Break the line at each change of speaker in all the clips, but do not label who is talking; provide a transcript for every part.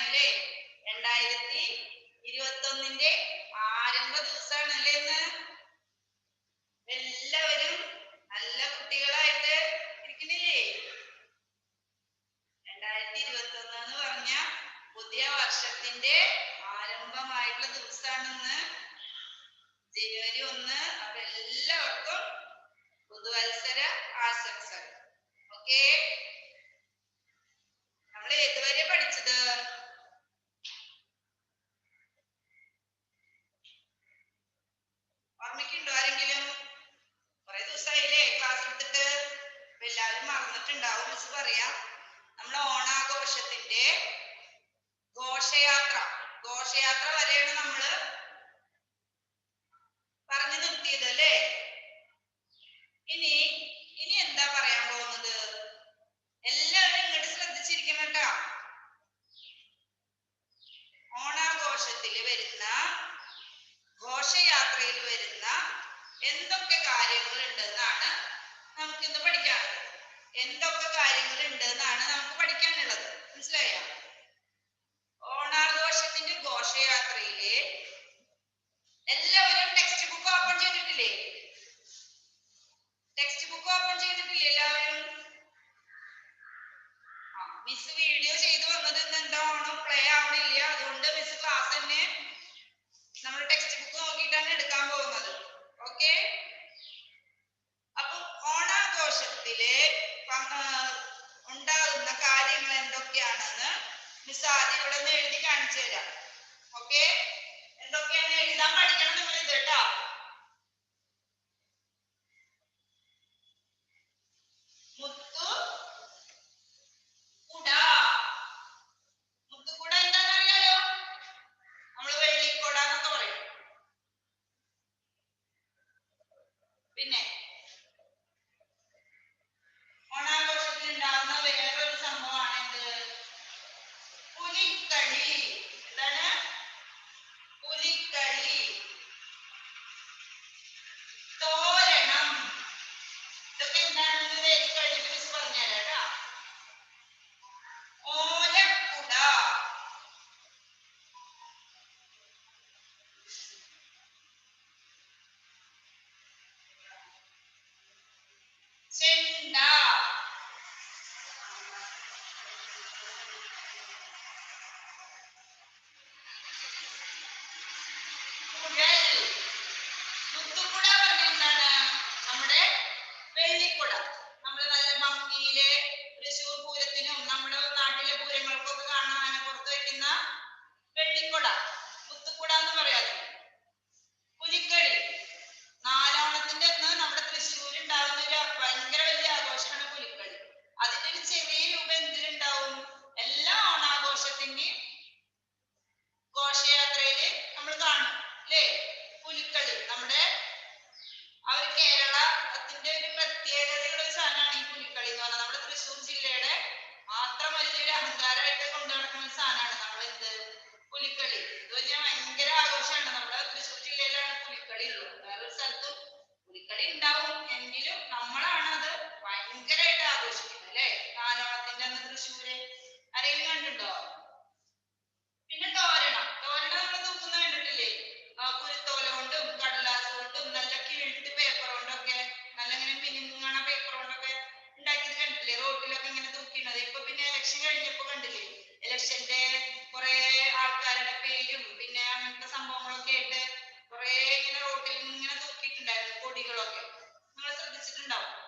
பதினேழு ரெண்டாயிரத்தி മറന്നിട്ടുണ്ടാവും മിസ് പറയാം. നമ്മൾ ഓണാഘോഷത്തിന്റെ ഘോഷയാത്ര. ഘോഷയാത്ര വരെയാണ് നമ്മൾ പറഞ്ഞു നിർത്തിയത് അല്ലേ? ഇനി ഇനി എന്താ പറയാൻ പോകുന്നത്? എല്ലാവരും ഇങ്ങോട്ട് ശ്രദ്ധിച്ചിരിക്കണം കേട്ടോ. ഓണാഘോഷത്തിൽ വരുന്ന ഘോഷയാത്രയിൽ വരുന്ന എന്തൊക്കെ കാര്യങ്ങൾ ഉണ്ടെന്നാണ് നമുക്കിന്ന് പഠിക്കാനുള്ളത്. എന്തൊക്കെ കാര്യങ്ങൾ ഉണ്ടെന്നാണ് നമുക്ക് പഠിക്കാനുള്ളത്. മനസ്സിലായോ? ഓണാഘോഷത്തിന്റെ ഘോഷയാത്രയിലെ എല്ലാവരും ടെക്സ്റ്റ് ബുക്ക് ഓപ്പൺ ചെയ്തിട്ടില്ലേ? ടെക്സ്റ്റ് ബുക്ക് ഓപ്പൺ ചെയ്തിട്ടില്ലേ എല്ലാവരും? മിസ് വീഡിയോ ചെയ്തു വന്നത് എന്താ ഓണം? പ്ലേ ആവണില്ല. അതുകൊണ്ട് മിസ് ക്ലാസ് തന്നെ നമ്മൾ ടെക്സ്റ്റ് ബുക്ക് നോക്കിയിട്ടാണ് എടുക്കാൻ പോകുന്നത്. ഓക്കെ അപ്പൊ ഓണാഘോഷത്തിലെ ഉണ്ടാകുന്ന കാര്യങ്ങൾ എന്തൊക്കെയാണെന്ന് മിസ് ആദ്യം ഇവിടെ നിന്ന് എഴുതി കാണിച്ചു തരാം. ഓക്കെ എന്തൊക്കെയാണ് എഴുതാൻ പഠിക്കണം നിങ്ങൾ ഇത് കേട്ടോ മുത്തു കുട മുത്തുകുട എന്താണെന്ന് അറിയാലോ നമ്മൾ വെള്ളിക്കുട എന്നൊക്കെ പറയും പിന്നെ ഓണാഘോഷത്തിൽ ഉണ്ടാകുന്ന വേറൊരു സംഭവമാണ് എന്ത് പുലിക്കളി എന്താണ് പുലിക്കളി തോരണം ഇതൊക്കെ എന്താണെന്ന് എഴുതി കഴിഞ്ഞിട്ട് മിസ് പറഞ്ഞുതരാം കേട്ടോ ഓലക്കുട ചെണ്ട കുഴൽ മുത്തുക്കുട പറഞ്ഞ എന്താണ് നമ്മുടെ വെള്ളിക്കുട നമ്മൾ നല്ല ഭംഗിയിൽ തൃശ്ശൂർ പൂരത്തിനും നമ്മുടെ നാട്ടിലെ പൂരങ്ങൾക്കൊക്കെ കാണാൻ ആനപ്പുറത്ത് വെക്കുന്ന വെള്ളിക്കുട മുത്തുക്കുട എന്ന് പറയാതെ പുലിക്കളി നാലോണത്തിന്റെ അന്ന് നമ്മുടെ തൃശ്ശൂർ ഉണ്ടാവുന്ന ഒരു ഭയങ്കര വലിയ ആഘോഷമാണ് പുലിക്കളി അതിന്റെ ഒരു ചെറിയ രൂപം എന്തിനുണ്ടാവും എല്ലാ ഓണാഘോഷത്തിന്റെയും ഘോഷയാത്രയിൽ നമ്മൾ കാണും അല്ലേ പുലിക്കളി നമ്മുടെ ആ ഒരു കേരളത്തിന്റെ ഒരു പ്രത്യേകതയുള്ള ഒരു സാധനമാണ് ഈ പുലിക്കളി എന്ന് പറഞ്ഞാൽ നമ്മുടെ തൃശ്ശൂർ ജില്ലയുടെ മാത്രം വലിയൊരു അഹങ്കാരമായിട്ട് കൊണ്ടു നടക്കുന്ന ഒരു നമ്മൾ എന്ത്? പുലിക്കളി. ഇത് വലിയ ഭയങ്കര ആഘോഷമാണ്. നമ്മുടെ തൃശ്ശൂർ ജില്ലയിലാണ് പുലിക്കളി ഉള്ളത്. വേറൊരു സ്ഥലത്തും പുലിക്കളി ഉണ്ടാവും. എങ്കിലും നമ്മളാണ് അത് ഭയങ്കരമായിട്ട് ആഘോഷിക്കുന്നത് അല്ലെ? നാലോണത്തിന്റെ അന്ന് തൃശ്ശൂര്. ആരെങ്കിലും കണ്ടിട്ടുണ്ടോ? പിന്നെ തോരണം. തോരണം നമ്മൾ തൂക്കുന്ന കണ്ടിട്ടില്ലേ? ആ കുരുത്തോല കൊണ്ടും കടലാസ് കൊണ്ടും നല്ല കിഴിട്ട് പേപ്പർ കൊണ്ടൊക്കെ നല്ല ഇങ്ങനെ മിനുങ്ങണ പേപ്പർ കൊണ്ടൊക്കെ ഉണ്ടാക്കിയത് കണ്ടിട്ടില്ലേ? റോട്ടിലൊക്കെ ഇങ്ങനെ തൂക്കിണത് ഇപ്പൊ പിന്നെ ഇലക്ഷൻ കഴിഞ്ഞപ്പോ കണ്ടില്ലേ? ഇലക്ഷന്റെ കുറെ ആൾക്കാരുടെ പേരും പിന്നെ അങ്ങനത്തെ സംഭവങ്ങളൊക്കെ ആയിട്ട് കുറെ ഇങ്ങനെ റോട്ടിൽ ഇങ്ങനെ തൂക്കിയിട്ടുണ്ടായിരുന്നു കൊടികളൊക്കെ. നിങ്ങൾ ശ്രദ്ധിച്ചിട്ടുണ്ടാവും?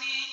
money.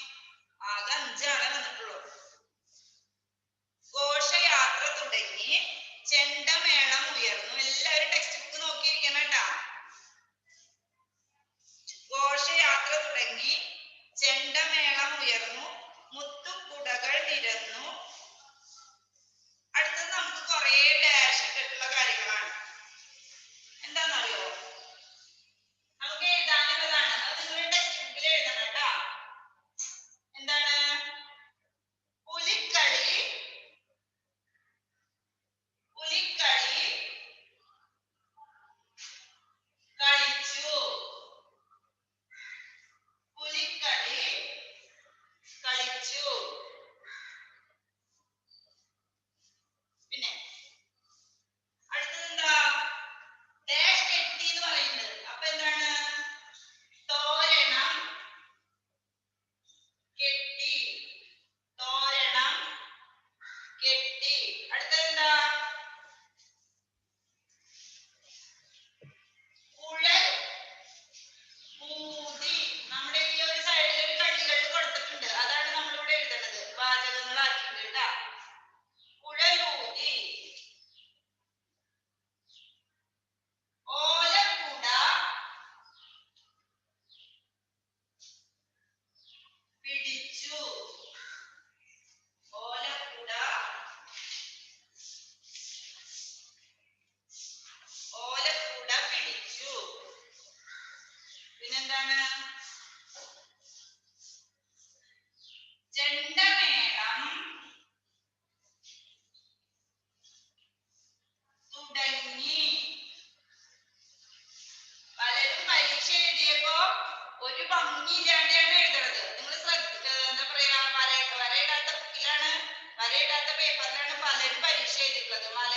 lo que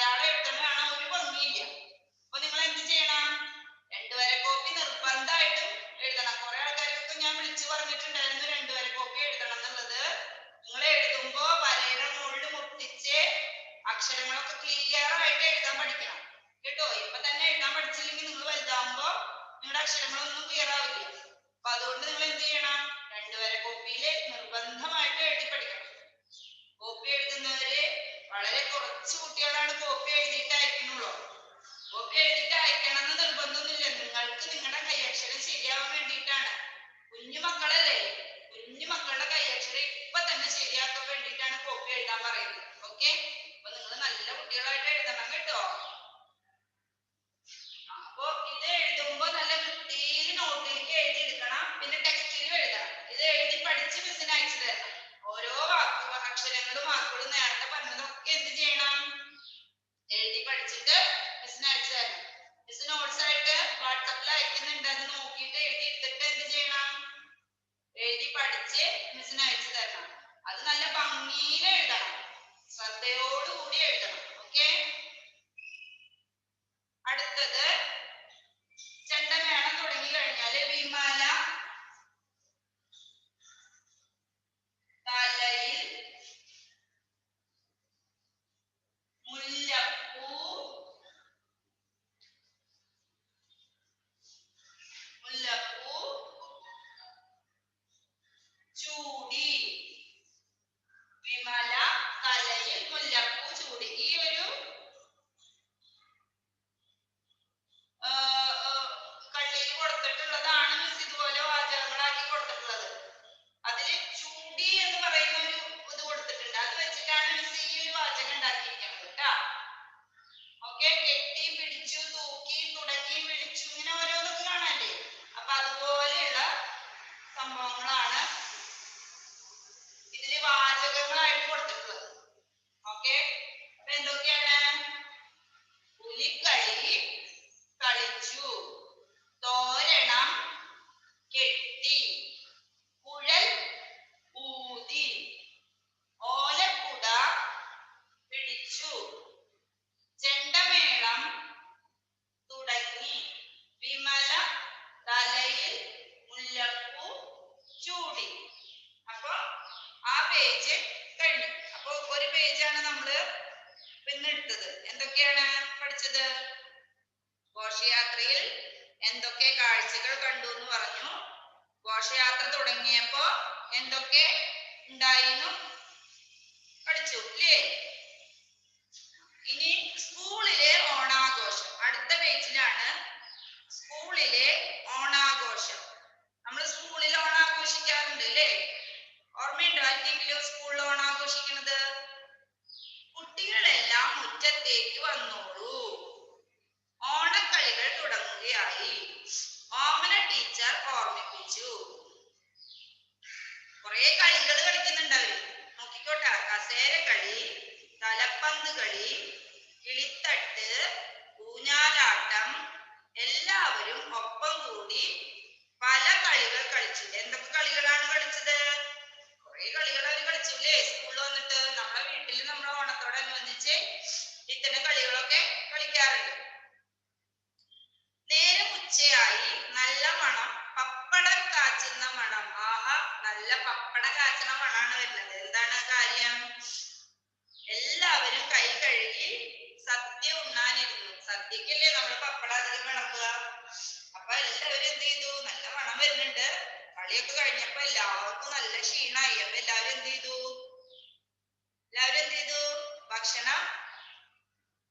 വളരെ കുറച്ച് കുട്ടികളാണ് കോപ്പി എഴുതിയിട്ട് അയക്കുന്നുള്ളൂ. കോപ്പി എഴുതിയിട്ട് അയക്കണം എന്ന് നിർബന്ധമൊന്നുമില്ല. നിങ്ങൾക്ക് നിങ്ങളുടെ കൈയക്ഷരം ശരിയാവാൻ വേണ്ടിയിട്ടാണ്. കുഞ്ഞു മക്കളല്ലേ? കുഞ്ഞു മക്കളുടെ കൈയക്ഷരം ഇപ്പൊ തന്നെ ശരിയാക്കാൻ വേണ്ടിയിട്ടാണ് കോപ്പി എഴുതാൻ പറയുന്നത്. ഓക്കെ? അപ്പൊ നിങ്ങൾ നല്ല കുട്ടികളായിട്ട് എഴുതണം കേട്ടോ. അപ്പൊ ഇത് എഴുതുമ്പോ നല്ല വൃത്തിയിൽ നോട്ടിലേക്ക് എഴുതി എടുക്കണം പിന്നെ ടെക്സ്റ്റിലും എഴുതണം ഇത് എഴുതി പഠിച്ച് മിസ്സിന് അയച്ചു തരണം അക്ഷരങ്ങളും വാക്കുകളും നേരത്തെ പറഞ്ഞതൊക്കെ എന്ത് ചെയ്യണം? എഴുതി പഠിച്ചിട്ട് മിസ്സിന് അയച്ചു തരണം. മിസ് നോട്ട്സ് ആയിട്ട് വാട്സപ്പിൽ അയക്കുന്നുണ്ട്. അത് നോക്കിയിട്ട് എഴുതി എടുത്തിട്ട് എന്ത് ചെയ്യണം? എഴുതി പഠിച്ച് മിസ്സിന് അയച്ചു തരണം. അത് നല്ല ഭംഗിയിൽ എഴുതണം. ശ്രദ്ധയോടുകൂടി എഴുതണം. പഠിച്ചത്? ഘോഷയാത്രയിൽ എന്തൊക്കെ കാഴ്ചകൾ കണ്ടു എന്ന് പറഞ്ഞു. ഘോഷയാത്ര തുടങ്ങിയപ്പോ എന്തൊക്കെ ഉണ്ടായിരുന്നു? പഠിച്ചു ഇല്ലേ? ടീച്ചർ ഓർമ്മിപ്പിച്ചു. കുറെ കളികൾ കളിക്കുന്നുണ്ട് അവർ. നോക്കിക്കോട്ടെ കസേര കളി തലപ്പന്ത് കളി കിളിത്തട്ട് ഊഞ്ഞാലാട്ടം എല്ലാവരും ഒപ്പം കൂടി പല കളികൾ കളിച്ചു. എന്തൊക്കെ കളികളാണ് കളിച്ചത്? കുറെ കളി കളികൾ അവർ കളിച്ചില്ലേ സ്കൂളിൽ വന്നിട്ട് നമ്മളെ വീട്ടിൽ നമ്മുടെ ഓണത്തോടനുബന്ധിച്ച് ഇത്തരം കളികളൊക്കെ കളിക്കാറുണ്ട്. നേരം ഉച്ചയായി നല്ല മണം കാച്ചുന്ന മണം. ആഹാ നല്ല പപ്പടം കാച്ചുന്ന മണാണ് വരുന്നത്. എന്താണ് കാര്യം? എല്ലാവരും കൈ കഴുകി സദ്യ ഉണ്ണാനിരുന്നു. സദ്യക്കല്ലേ നമ്മൾ പപ്പടം അധികം വിളമ്പുക? അപ്പൊ എല്ലാവരും എന്ത് ചെയ്തു? നല്ല മണം വരുന്നുണ്ട്. കളിയൊക്കെ കഴിഞ്ഞപ്പോ എല്ലാവർക്കും നല്ല ക്ഷീണായി. അപ്പൊ എല്ലാവരും എന്ത് ചെയ്തു? എല്ലാവരും എന്ത് ചെയ്തു? ഭക്ഷണം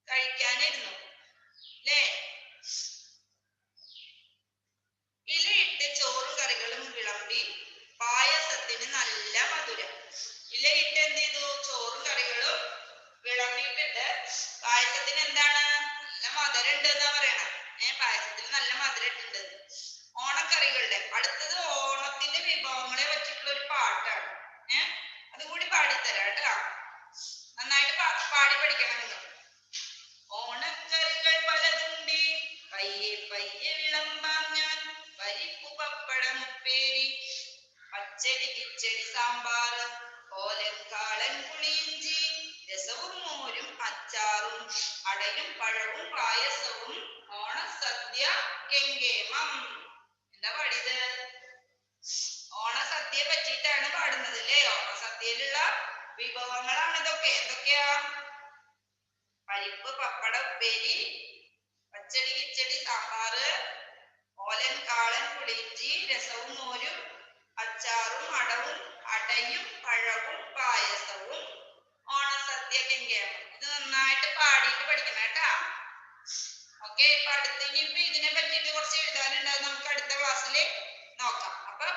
കഴിക്കാനിരുന്നു. അല്ലേ അടുത്തത് ഓണത്തിന്റെ വിഭവങ്ങളെ വെച്ചിട്ടുള്ള ഒരു പാട്ടാണ്. ഏഹ് അതും കൂടി പാടിത്തരാം കേട്ടോ. നന്നായിട്ട് പാടി പഠിക്കണം നിങ്ങൾ ഓണക്കറികൾ പലതുണ്ട്. പയ്യെ പയ്യെ വിളമ്പാം ഞാൻ. പരിപ്പ് പപ്പടം ഉപ്പേരി. പച്ചടി കിച്ചടി സാമ്പാർ. ഓലൻ പുളിയിഞ്ചി രസവും മോരും അച്ചാറും അടയും പഴവും പായസവും. ഓണസദ്യ കെങ്കേമം എന്താ പാടിയത്? ഓണസദ്യയെ പറ്റിയിട്ടാണ് പാടുന്നത് അല്ലേ? ഓണസദ്യയിലുള്ള വിഭവങ്ങളാണ് ഇതൊക്കെ. എന്തൊക്കെയാ? പരിപ്പ് പപ്പട ഉപ്പേരി പച്ചടി കിച്ചടി സാമ്പാറ് ഓലൻ കാളൻ പുളിയിഞ്ചി രസവും മോരും അച്ചാറും അടവും അടയും പഴവും പായസവും. ഓണസദ്യ കെങ്കയാണ് ഇത് നന്നായിട്ട് പാടിയിട്ട് പഠിക്കണം കേട്ടാ. ഓക്കെ ഇപ്പൊ അടുത്ത ഇനിയിപ്പോ ഇതിനെ പറ്റിയിട്ട് കുറച്ച് എഴുതാനുണ്ട് അത് നമുക്ക് അടുത്ത ക്ലാസ്സിൽ നോക്കാം. അപ്പൊ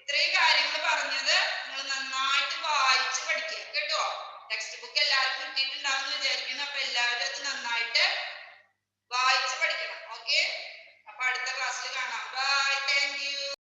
ഇത്രയും കാര്യങ്ങൾ പറഞ്ഞത് നിങ്ങൾ നന്നായിട്ട് വായിച്ച് പഠിക്കുക. കേട്ടോ? ടെക്സ്റ്റ് ബുക്ക് എല്ലാവരും കിട്ടിയിട്ടുണ്ടാവും എന്ന് വിചാരിക്കുന്നു. അപ്പൊ എല്ലാവരും അത് നന്നായിട്ട് വായിച്ച് പഠിക്കണം. ഓക്കെ അപ്പൊ അടുത്ത ക്ലാസ്സിൽ കാണാം. Bye thank you